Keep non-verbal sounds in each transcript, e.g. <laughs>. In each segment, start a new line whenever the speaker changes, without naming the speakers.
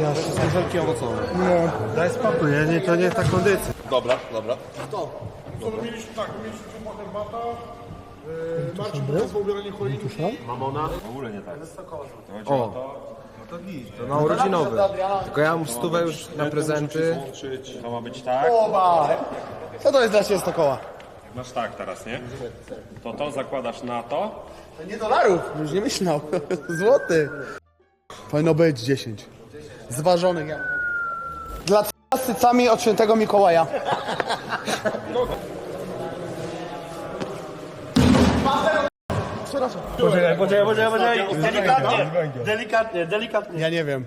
ja się
Żelki owocowe.
No, daj spokój, ja nie, to nie ta kondycja.
Dobra, dobra.
Co my mieliśmy tak, my mieliśmy potem bata, yy, Marcin był po ubieraniu choinki.
To na urodzinowy. Tylko ja mam stówę już na prezenty.
To ma być tak.
Co to jest dla Ciebie 100 koła?
Masz tak teraz, nie? To to zakładasz na to.
To nie dolarów, już nie myślał. Złoty. Powinno być 10. Zważonych ja. Dla c- z cycami od świętego Mikołaja. Przepraszam.
Poczekaj, poczekaj, poczekaj, poczekaj. Delikatnie, delikatnie, delikatnie.
Ja nie wiem.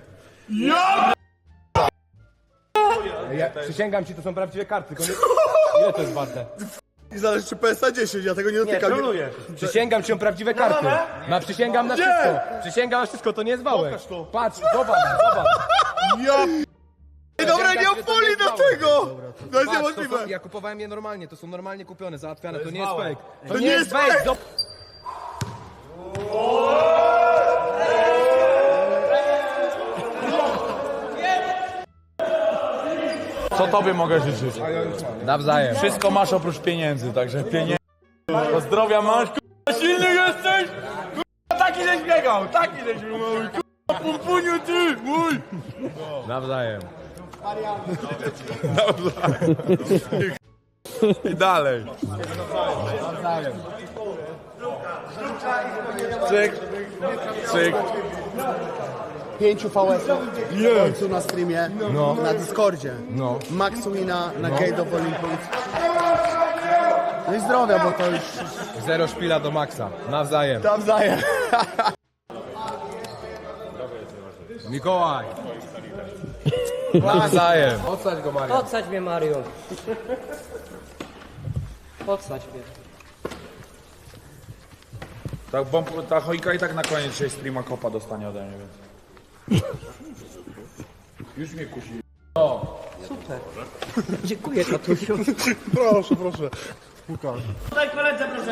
Ja przysięgam ci, to są prawdziwe karty, tylko nie... <laughs> Ile to jest warte?
I zależy czy PSA 10, ja tego nie
Nie,
dotykam.
troluję.
Przysięgam ci, są prawdziwe karty. Ma przysięgam na wszystko. Przysięgam na wszystko, to nie jest wałek.
Pokaż to.
Patrz, zobacz, zobacz.
Ja... Ej, dobra, nie mam folii
nie
do tego! To jest
Patrz, to
niemożliwe.
ja kupowałem je normalnie, to są normalnie kupione, załatwiane, to, nie jest fake. To, nie jest fake.
Co tobie mogę życzyć?
Nawzajem.
Wszystko masz oprócz pieniędzy, także pieniędzy. To zdrowia masz, k***a, silny jesteś! K***a, taki żeś biegał, taki żeś mały, k***a, pumpuniu ty, mój!
Nawzajem.
I dalej. Cyk, cyk.
5 VS-ów w końcu na streamie, na Discordzie.
No.
Max Wina na Gate of Olympus. No i zdrowia, bo to już
Zero szpila do maksa. Nawzajem.
nawzajem.
Mikołaj. Nawzajem. Odstać go, Maria.
Podsadź mnie, Mario. Podsadź mnie.
Tak, bomb, ta choinka i tak na koniec dzisiaj streama kopa dostanie ode mnie, więc. Już mnie kusi.
Super. <laughs> Dziękuję, tatusiu.
Proszę, proszę.
Tutaj koledze, proszę.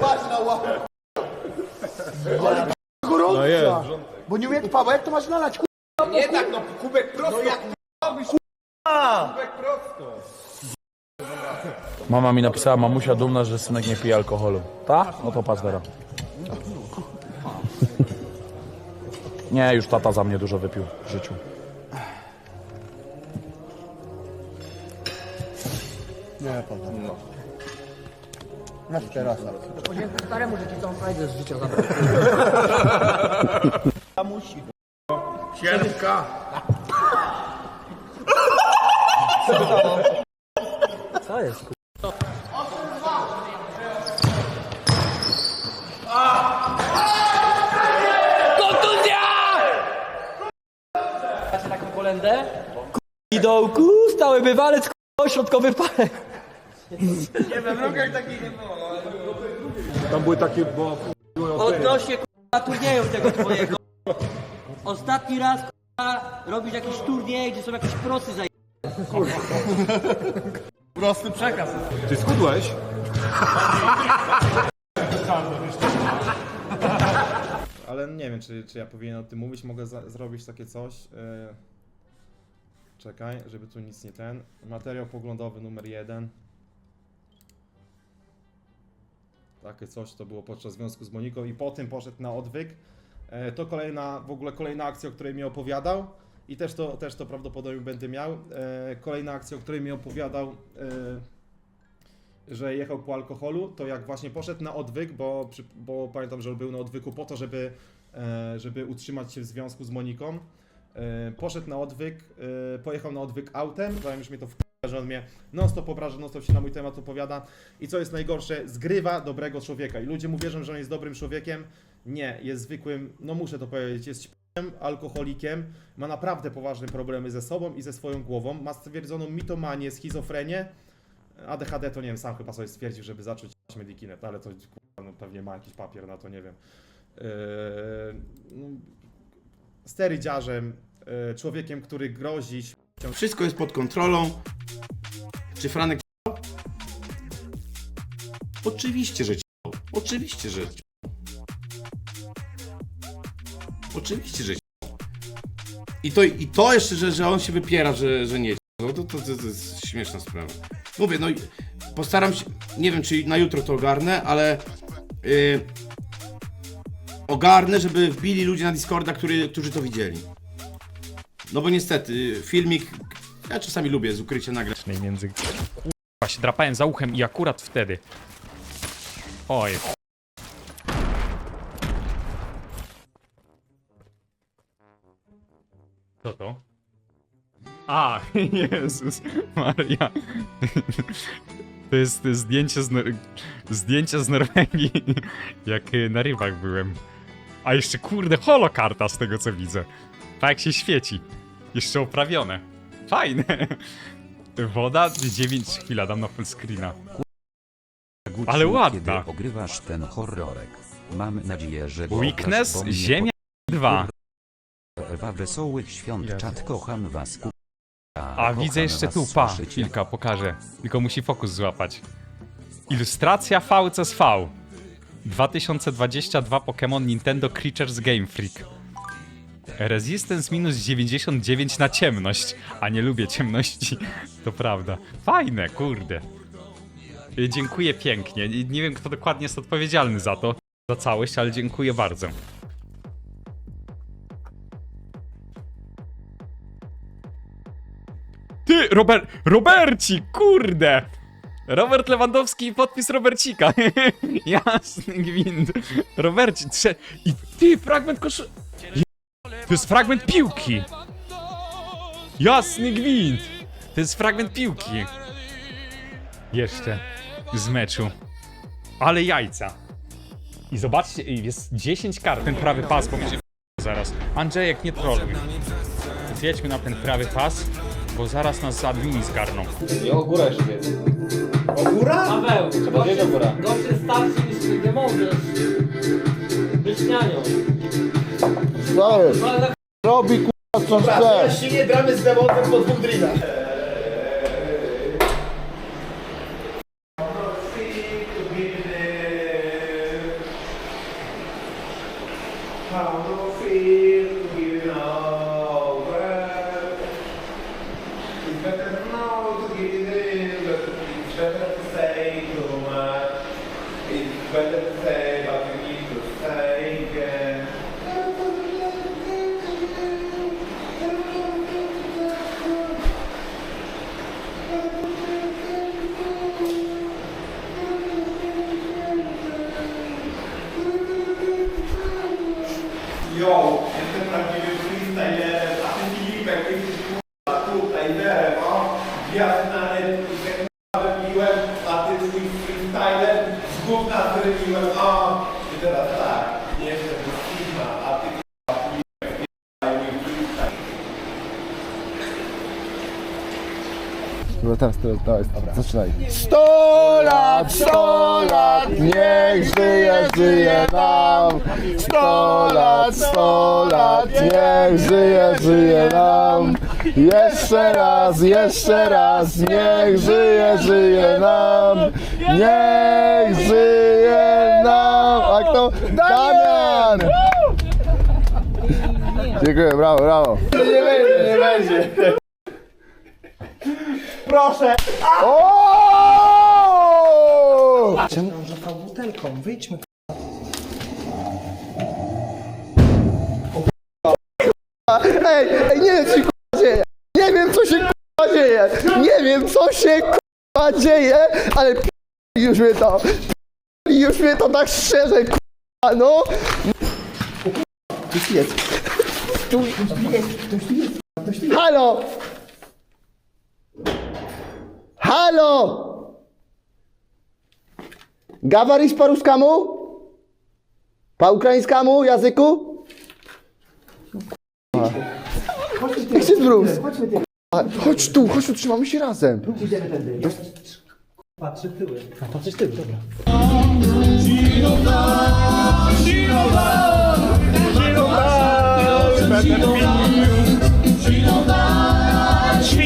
Patrz na łapę. Gorąca. Bo nie umiem Paweł, jak to masz nalać? ku-
Nie tak, no kubek prosto.
Mama mi napisała, mamusia dumna, że synek nie pije alkoholu. Ta? No to patrz teraz. <laughs> Nie, już tata za mnie dużo wypił w życiu.
Nie, Paweł. No. Na terasa.
Staremu, że ci całą frajdę z życia zabrał. <laughs>
Siedemka. <laughs>
Co jest, ku... Kontuzja! Macie taką kolendę? I dołku, stały bywalec, ku... środkowy palec.
Tam były takie, bo...
Odnośnie k***a turnieju tego twojego. Ostatni raz k***a robisz jakiś turniej, gdzie są jakieś prosy za
Prosty przekaz.
Ty schudłeś?
Ale nie wiem, czy, czy ja powinienem o tym mówić. Mogę za, zrobić takie coś. Yy... Czekaj, żeby tu nic nie ten. Materiał poglądowy numer jeden. Takie coś to było podczas związku z Moniką i po tym poszedł na odwyk. E, To kolejna, w ogóle kolejna akcja, o której mi opowiadał i też to, też to prawdopodobnie będę miał. E, Kolejna akcja, o której mi opowiadał, e, że jechał po alkoholu, to jak właśnie poszedł na odwyk, bo, bo pamiętam, że był na odwyku po to, żeby, e, żeby utrzymać się w związku z Moniką. Poszedł na odwyk, pojechał na odwyk autem, zanim już mnie to wkurza, że on mnie non stop obraża, non stop się na mój temat opowiada i co jest najgorsze, zgrywa dobrego człowieka i ludzie mu wierzą, że on jest dobrym człowiekiem. Nie, jest zwykłym, no muszę to powiedzieć, jest alkoholikiem, ma naprawdę poważne problemy ze sobą i ze swoją głową, ma stwierdzoną mitomanię, schizofrenię, ADHD to nie wiem, sam chyba sobie stwierdził, żeby zacząć Medikinet, ale to kurwa, no, pewnie ma jakiś papier na to, nie wiem. Yy, no, sterydziarzem, yy, człowiekiem, który grozi śmiercią.
Wszystko jest pod kontrolą. Czy Franek Oczywiście, że Oczywiście, że Oczywiście, że I to, i to jeszcze, że, że on się wypiera, że, że nie no to, to, to, to jest śmieszna sprawa. Mówię, no postaram się, nie wiem czy na jutro to ogarnę, ale yy, ogarnę, żeby wbili ludzie na Discorda, który, którzy to widzieli. No bo niestety, filmik, ja czasami lubię z ukrycia nagrać.
między... Kurwa, się drapałem za uchem i akurat wtedy. Oj. Co to? A, <laughs> Jezus Maria. To jest zdjęcie z, Nor- zdjęcie z Norwegii, jak y, na rybach byłem. A jeszcze kurde holokarta z tego co widzę. Tak się świeci. Jeszcze oprawione. Fajne. Woda 9 chwila, dam na full screena. Ale ładna.
Kiedy ogrywasz ten horrorek. Mam nadzieję, że go
Weakness, Ziemia 2.
Ewa wesołych świąt, czat kocham was. ku-
A widzę jeszcze tu, pa, chwilka, pokażę. Tylko musi fokus złapać. Ilustracja VCSV. 2022 Pokémon Nintendo Creatures Game Freak. Resistance minus 99 na ciemność. A nie lubię ciemności, <laughs> to prawda. Fajne, kurde. Y, Dziękuję pięknie. Nie nie wiem, kto dokładnie jest odpowiedzialny za to, za całość, ale dziękuję bardzo. Robert, Roberci, kurde! Robert Lewandowski i podpis Robercika. <laughs> Jasny gwint. Roberci, trze... I ty, fragment koszu... Je- To jest fragment piłki. Jasny gwint. To jest fragment piłki. Jeszcze. Z meczu. Ale jajca. I zobaczcie, jest 10 kart. Ten prawy pas pomiędzy... Zaraz. Andrzejek, nie troluj. Zjedźmy na ten prawy pas, bo zaraz nas admini zgarną.
Paweł, goście, goście starsi niż nie możesz być nianią.
Cały.
Ale
Robi kurwa co chce.
Silnie gramy z demontem po dwóch drillach.
Yo, jestem prawdziwym freestylerem, a ten Filipek jesteś kurwa tutaj, zerem, o. Gwiazd na Netflixie, kurwa wypiłem, a ty swój freestyler z gówna zrywiłem, o. I teraz tak, nie jestem z Sigma, a ty kurwa Filipek, nie mój freestyle.
No teraz, teraz, dawaj, zaczynaj. 100 lat, 100 lat, niech żyje, żyje nam. 100 lat, 100 lat, niech żyje, żyje nam. Jeszcze raz, jeszcze raz, niech żyje, żyje nam. Niech żyje nam. A kto? Damian! Dziękuję, brawo, brawo. Nie będzie, nie będzie.
Proszę!
O!
Czemu on rzucał butelką? Wyjdźmy.
Ej, ej, nie wiem co się k***a dzieje. Nie wiem co się k***a dzieje. Nie wiem co się k***a dzieje, ale p- już mnie to. p- Już mnie to tak szczerze k***a, no. Tu jest. Tu jest. Halo! Halo! Gawarisz po ruskamu? Po ukraińskamu języku? Jak się? A, Chodź tu, chodź tu, trzymamy się razem.
Patrzy tyły. A patrzysz tyły, dobra.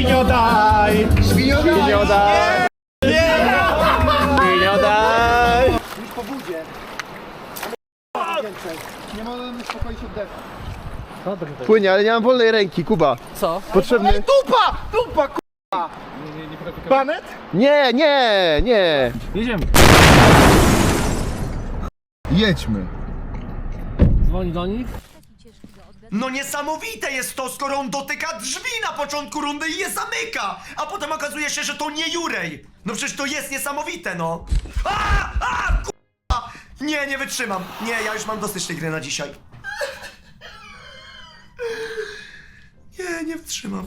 Świniodaj! Świniodaj! Świniodaj!
Nie możemy uspokoić oddechu.
Płynie, ale nie mam wolnej ręki, Kuba.
Co?
Potrzebny...
Dupa! Dupa, k***a! Banet?
Nie, nie, nie.
Jedziemy.
Jedźmy.
Dzwoń do nich.
No niesamowite jest to, skoro on dotyka drzwi na początku rundy i je zamyka, a potem okazuje się, że to nie Jurej. No przecież to jest niesamowite, no. A! A! K***a! Nie, nie wytrzymam. Nie, ja już mam dosyć tej gry na dzisiaj. Nie, nie wytrzymam.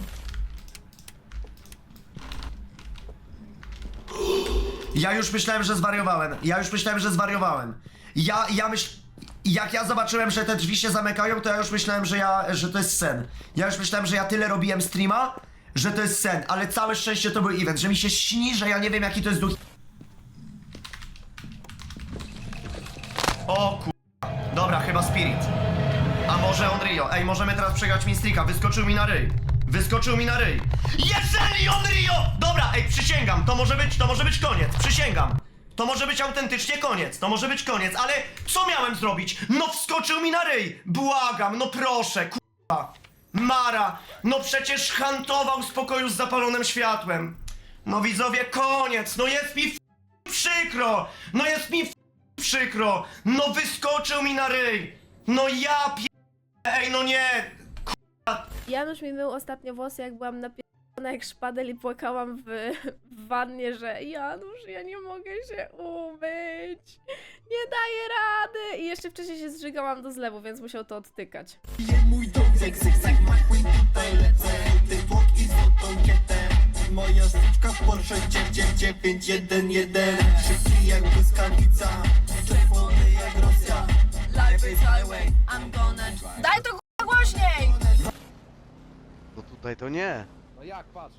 Ja już myślałem, że zwariowałem. Ja już myślałem, że zwariowałem. Ja, ja myśl... Jak ja zobaczyłem, że te drzwi się zamykają, to ja już myślałem, że ja, że to jest sen. Ja już myślałem, że ja tyle robiłem streama, że to jest sen, ale całe szczęście to był event, że mi się śni, że ja nie wiem jaki to jest duch. O kur... Dobra, chyba Spirit. A może Onryo? Ej, możemy teraz przegrać Mistrika. Wyskoczył mi na ryj. Wyskoczył mi na ryj. Jeżeli Onryo! Dobra, ej, przysięgam. To może być, to może być koniec. Przysięgam. To może być autentycznie koniec. To może być koniec, ale co miałem zrobić? No wskoczył mi na ryj. Błagam, no proszę, kurwa. Mara, no przecież hantował z z zapalonym światłem. No widzowie, koniec. No jest mi f- przykro. No jest mi f- przykro. No wyskoczył mi na ryj. No ja pie... Ej, no nie.
Janusz mi mył ostatnio włosy, jak byłam napierdolona jak szpadel i płakałam w, w wannie, że Janusz, ja nie mogę się umyć. Nie daję rady. I jeszcze wcześniej się zżygałam do zlewu, więc musiał to odtykać.
Moja styczka Porsche 991 Szybki jak błyskawica Czerwony jak Rosja Life is highway
I'm gonna... Daj to k***a głośniej!
No tutaj to nie.
No jak, patrz.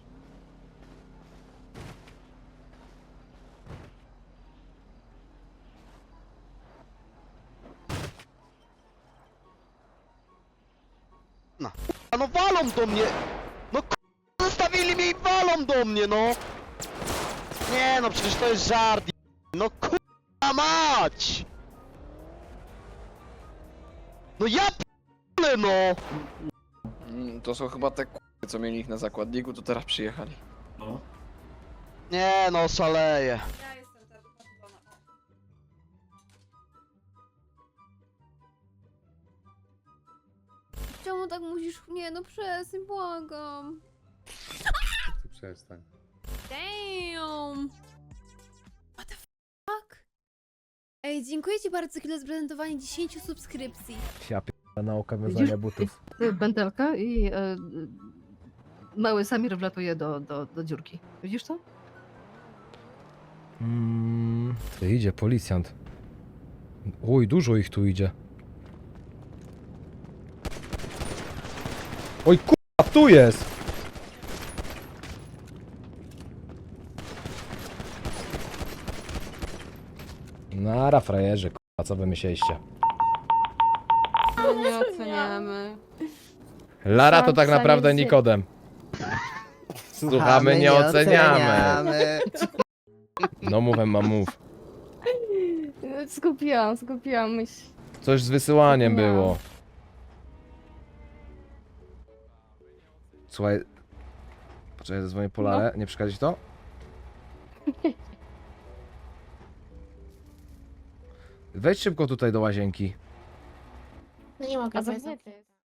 A no walą do mnie! No k***, zostawili mnie i walą do mnie, no! Nie no, przecież to jest żart, no k***a mać! No ja p***le, no!
To są chyba te co mieli ich na zakładniku, to teraz przyjechali.
Nie no, szaleję.
Czemu tak musisz... Nie, no przestań, błagam.
Przestań.
Damn! What the fuck? Ej, dziękuję ci bardzo za chwilę zprezentowanie 10 subskrypcji.
Ja p***a nauka wiązania butów.
Pętelka i e, mały Samir wlatuje do, do, do dziurki. Widzisz to?
Mm, to idzie policjant. Oj, dużo ich tu idzie. Oj, kurwa, tu jest! Nara, frajerzy, kurwa, co wy myśleliście?
Nie oceniamy.
Lara to tak naprawdę Nikodem. Słuchamy, nie oceniamy. No mówę, mam mów.
Skupiłam, skupiłam myśl.
Coś z wysyłaniem
No.
było. Słuchaj. Poczekaj, zadzwonię po Larę. Nie przeszkadza ci to? <laughs> Wejdź szybko tutaj do łazienki.
No nie mogę. A zamknięty jest.